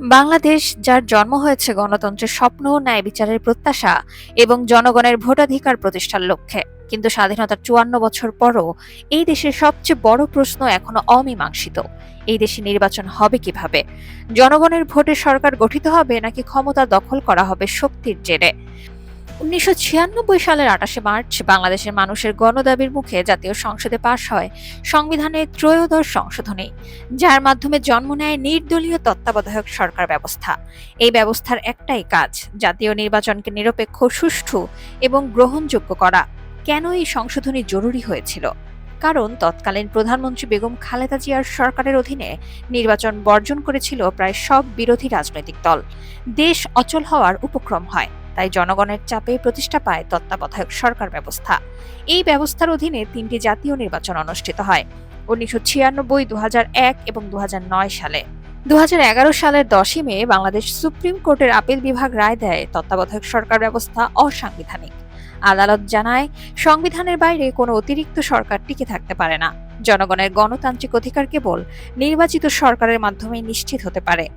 বাংলাদেশ, যার জন্ম হয়েছে গণতন্ত্রের স্বপ্ন, ন্যায় বিচারের প্রত্যাশা এবং জনগণের ভোটাধিকার প্রতিষ্ঠার লক্ষ্যে। কিন্তু স্বাধীনতার চুয়ান্ন বছর পরও এই দেশের সবচেয়ে বড় প্রশ্ন এখনও অমীমাংসিত। এই দেশে নির্বাচন হবে কীভাবে? জনগণের ভোটে সরকার গঠিত হবে নাকি ক্ষমতা দখল করা হবে শক্তির জেরে? উনিশশো ছিয়ানব্বই সালের আটাশে মার্চ বাংলাদেশের মানুষের গণদাবির মুখে জাতীয় সংসদে পাশ হয় সংবিধানের ত্রয়োদশ সংশোধনী, যার মাধ্যমে জন্ম নেয় নির্দলীয় তত্ত্বাবধায়ক সরকার ব্যবস্থা। এই ব্যবস্থার একটাই কাজ, জাতীয় নির্বাচনকে নিরপেক্ষ, সুষ্ঠু এবং গ্রহণযোগ্য করা। কেন এই সংশোধনী জরুরি হয়েছিল? কারণ তৎকালীন প্রধানমন্ত্রী বেগম খালেদা জিয়ার সরকারের অধীনে নির্বাচন বর্জন করেছিল প্রায় সব বিরোধী রাজনৈতিক দল। দেশ অচল হওয়ার উপক্রম হয়, তাই জনগণের চাপে প্রতিষ্ঠা পায় তত্ত্বাবধায়ক সরকার ব্যবস্থা। এই ব্যবস্থার অধীনে তিনটি জাতীয় নির্বাচন অনুষ্ঠিত হয়, উনিশশো ছিয়ানব্বই দু এবং দু হাজার নয় সালে। দু হাজার এগারো সালের দশই মে বাংলাদেশ সুপ্রিম কোর্টের আপিল বিভাগ রায় দেয় তত্ত্বাবধায়ক সরকার ব্যবস্থা অসাংবিধানিক। আদালত জানায়, সংবিধানের বাইরে কোনো অতিরিক্ত সরকার টিকে থাকতে পারে না। জনগণের গণতান্ত্রিক অধিকার কেবল নির্বাচিত সরকারের মাধ্যমে নিশ্চিত হতে পারে।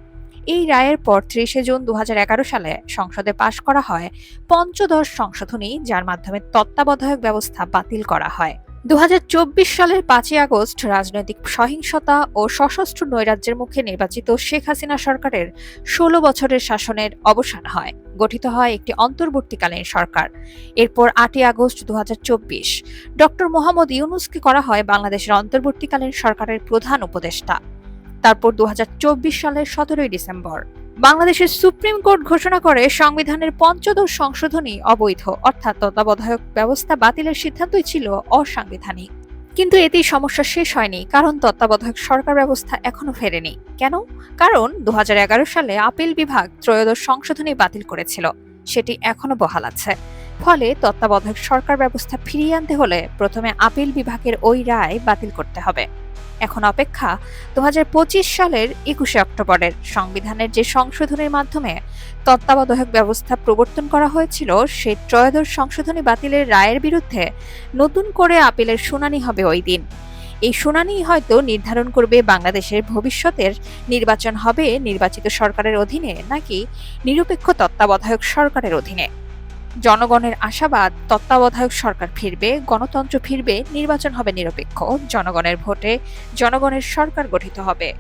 এই রায়ের পর ত্রিশে জুন দু হাজার এগারো সালে সংসদে পাশ করা হয় পঞ্চদশ সংশোধনী, যার মাধ্যমে তত্ত্বাবধায়ক ব্যবস্থা বাতিল করা হয়। দু হাজার চব্বিশ সালের পাঁচই আগস্ট রাজনৈতিক সহিংসতা ও সশস্ত্র নৈরাজ্যের মুখে নির্বাচিত শেখ হাসিনা সরকারের ষোলো বছরের শাসনের অবসান হয়। গঠিত হয় একটি অন্তর্বর্তীকালীন সরকার। এরপর আটই আগস্ট দু হাজার চব্বিশ ডক্টর মোহাম্মদ ইউনুসকে করা হয় বাংলাদেশের অন্তর্বর্তীকালীন সরকারের প্রধান উপদেষ্টা। তারপর দু হাজার চব্বিশ সালের সতেরোই ডিসেম্বর বাংলাদেশের সুপ্রিম কোর্ট ঘোষণা করে সংবিধানের পঞ্চদশ সংশোধনী অবৈধ, অর্থাৎ তত্ত্বাবধায়ক ব্যবস্থা বাতিলের সিদ্ধান্তই ছিল অসাংবিধানিক। কিন্তু এতেই সমস্যা শেষ হয়নি, কারণ তত্ত্বাবধায়ক সরকার ব্যবস্থা এখনও ফেরেনি। কেন? কারণ দু হাজার এগারো সালে আপিল বিভাগ ত্রয়োদশ সংশোধনী বাতিল করেছিল, সেটি এখনও বহাল আছে। ফলে তত্ত্বাবধায়ক সরকার ব্যবস্থা ফিরিয়ে আনতে হলে প্রথমে আপিল বিভাগের ওই রায় বাতিল করতে হবে। এখন অপেক্ষা দু হাজার পঁচিশ সালের একুশে অক্টোবরের সংবিধানের যে সংশোধনের মাধ্যমে তত্ত্বাবধায়ক ব্যবস্থা প্রবর্তন করা হয়েছিল সেই ত্রয়োদশ সংশোধনী বাতিলের রায়ের বিরুদ্ধে নতুন করে আপিলের শুনানি হবে ওই দিন। এই শুনানি হয়তো নির্ধারণ করবে বাংলাদেশের ভবিষ্যতের নির্বাচন হবে নির্বাচিত সরকারের অধীনে নাকি নিরপেক্ষ তত্ত্বাবধায়ক সরকারের অধীনে। জনগণের আশাবাদ, তত্ত্বাবধায়ক সরকার ফিরবে, গণতন্ত্র ফিরবে, নির্বাচন হবে নিরপেক্ষ, জনগণের ভোটে জনগণের সরকার গঠিত হবে।